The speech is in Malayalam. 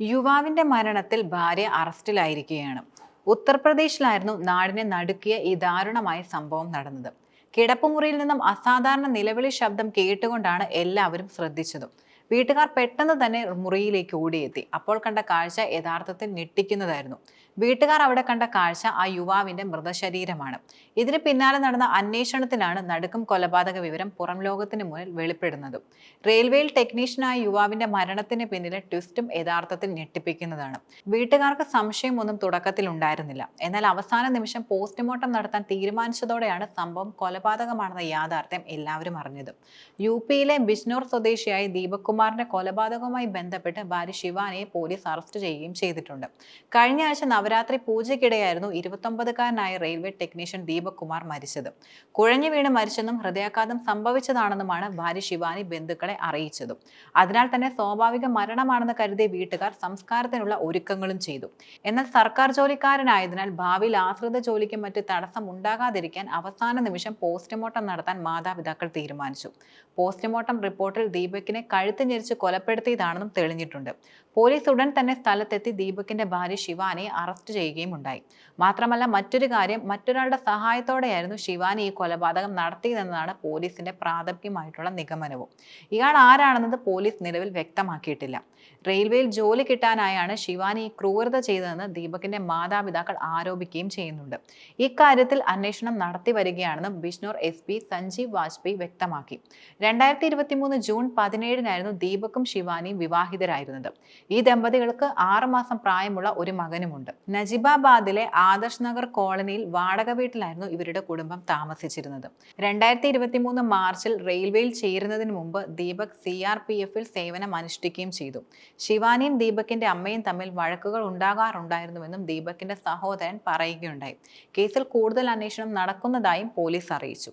യുവാവിന്റെ മരണത്തിൽ ഭാര്യ അറസ്റ്റിലായിരിക്കുകയാണ്. ഉത്തർപ്രദേശിലായിരുന്നു നാടിനെ നടുക്കിയ ഈ ദാരുണമായ സംഭവം നടന്നത്. കിടപ്പുമുറിയിൽ നിന്നും അസാധാരണ നിലവിളി ശബ്ദം കേട്ടുകൊണ്ടാണ് എല്ലാവരും ശ്രദ്ധിച്ചതും. വീട്ടുകാർ പെട്ടെന്ന് തന്നെ മുറിയിലേക്ക് ഓടിയെത്തി. അപ്പോൾ കണ്ട കാഴ്ച യഥാർത്ഥത്തിൽ ഞെട്ടിക്കുന്നതായിരുന്നു. വീട്ടുകാർ അവിടെ കണ്ട കാഴ്ച ആ യുവാവിന്റെ മൃതശരീരമാണ്. ഇതിന് പിന്നാലെ നടന്ന അന്വേഷണത്തിലാണ് നടുക്കും കൊലപാതക വിവരം പുറം ലോകത്തിന് മുന്നിൽ വെളിപ്പെടുന്നത്. റെയിൽവേയിൽ ടെക്നീഷ്യനായ യുവാവിന്റെ മരണത്തിന് പിന്നിലെ ട്വിസ്റ്റും യഥാർത്ഥത്തിൽ ഞെട്ടിപ്പിക്കുന്നതാണ്. വീട്ടുകാർക്ക് സംശയമൊന്നും തുടക്കത്തിൽ ഉണ്ടായിരുന്നില്ല. എന്നാൽ അവസാന നിമിഷം പോസ്റ്റ്മോർട്ടം നടത്താൻ തീരുമാനിച്ചതോടെയാണ് സംഭവം കൊലപാതകമാണെന്ന യാഥാർത്ഥ്യം എല്ലാവരും അറിഞ്ഞത്. യു പിയിലെ ബിജ്നോർ സ്വദേശിയായ ദീപക് കുമാറിന്റെ കൊലപാതകവുമായി ബന്ധപ്പെട്ട് ഭാര്യ ശിവാനിയെ പോലീസ് അറസ്റ്റ് ചെയ്യുകയും ചെയ്തിട്ടുണ്ട്. കഴിഞ്ഞ ആഴ്ച നവരാത്രി പൂജയ്ക്കിടെയായിരുന്നു ഇരുപത്തൊമ്പതുകാരനായ റെയിൽവേ ടെക്നീഷ്യൻ ദീപക് കുമാർ മരിച്ചത്. കുഴഞ്ഞു വീണ് മരിച്ചെന്നും ഹൃദയാഘാതം സംഭവിച്ചതാണെന്നുമാണ് ഭാര്യ ശിവാനി ബന്ധുക്കളെ അറിയിച്ചതും. അതിനാൽ തന്നെ സ്വാഭാവിക മരണമാണെന്ന് കരുതിയ വീട്ടുകാർ സംസ്കാരത്തിനുള്ള ഒരുക്കങ്ങളും ചെയ്തു. എന്നാൽ സർക്കാർ ജോലിക്കാരനായതിനാൽ ഭാവിയിൽ ആശ്രിത ജോലിക്ക് മറ്റ് തടസ്സം ഉണ്ടാകാതിരിക്കാൻ അവസാന നിമിഷം പോസ്റ്റ്മോർട്ടം നടത്താൻ മാതാപിതാക്കൾ തീരുമാനിച്ചു. പോസ്റ്റ്മോർട്ടം റിപ്പോർട്ടിൽ ദീപകിനെ കഴുത്ത് ഞെരിച്ച് കൊലപ്പെടുത്തിയതാണെന്നും തെളിഞ്ഞിട്ടുണ്ട്. പോലീസ് ഉടൻ തന്നെ സ്ഥലത്തെത്തി ദീപകിന്റെ ഭാര്യ ശിവാനെ അറസ്റ്റ് ചെയ്യുകയും ഉണ്ടായി. മാത്രമല്ല മറ്റൊരു കാര്യം മറ്റൊരാളുടെ സഹായത്തോടെയായിരുന്നു ശിവാനി ഈ കൊലപാതകം നടത്തിയതെന്നതാണ് പോലീസിന്റെ പ്രാഥമികമായിട്ടുള്ള നിഗമനവും. ഇയാൾ ആരാണെന്നത് പോലീസ് നിലവിൽ വ്യക്തമാക്കിയിട്ടില്ല. റെയിൽവേയിൽ ജോലി കിട്ടാനായാണ് ശിവാനി ഈ ക്രൂരത ചെയ്തതെന്ന് ദീപകിന്റെ മാതാപിതാക്കൾ ആരോപിക്കുകയും ചെയ്യുന്നുണ്ട്. ഇക്കാര്യത്തിൽ അന്വേഷണം നടത്തി വരികയാണെന്നും ബിഷ്ണൂർ എസ് പി സഞ്ജീവ് വാജ്പേയി വ്യക്തമാക്കി. രണ്ടായിരത്തി ഇരുപത്തി മൂന്ന് ജൂൺ പതിനേഴിനായിരുന്നു ദീപക്കും ശിവാനിയും വിവാഹിതരായിരുന്നത്. ഈ ദമ്പതികൾക്ക് ആറുമാസം പ്രായമുള്ള ഒരു മകനുമുണ്ട്. നജീബാബാദിലെ ആദർശ് നഗർ കോളനിയിൽ വാടക വീട്ടിലായിരുന്നു ഇവരുടെ കുടുംബം താമസിച്ചിരുന്നത്. രണ്ടായിരത്തി ഇരുപത്തി മൂന്ന് മാർച്ചിൽ റെയിൽവേയിൽ ചേരുന്നതിന് മുമ്പ് ദീപക് സി ആർ പി എഫിൽ സേവനം അനുഷ്ഠിക്കുകയും ചെയ്തു. ശിവാനിയും ദീപകിന്റെ അമ്മയും തമ്മിൽ വഴക്കുകൾ ഉണ്ടാകാറുണ്ടായിരുന്നുവെന്നും ദീപകിന്റെ സഹോദരൻ പറയുകയുണ്ടായി. കേസിൽ കൂടുതൽ അന്വേഷണം നടക്കുന്നതായും പോലീസ് അറിയിച്ചു.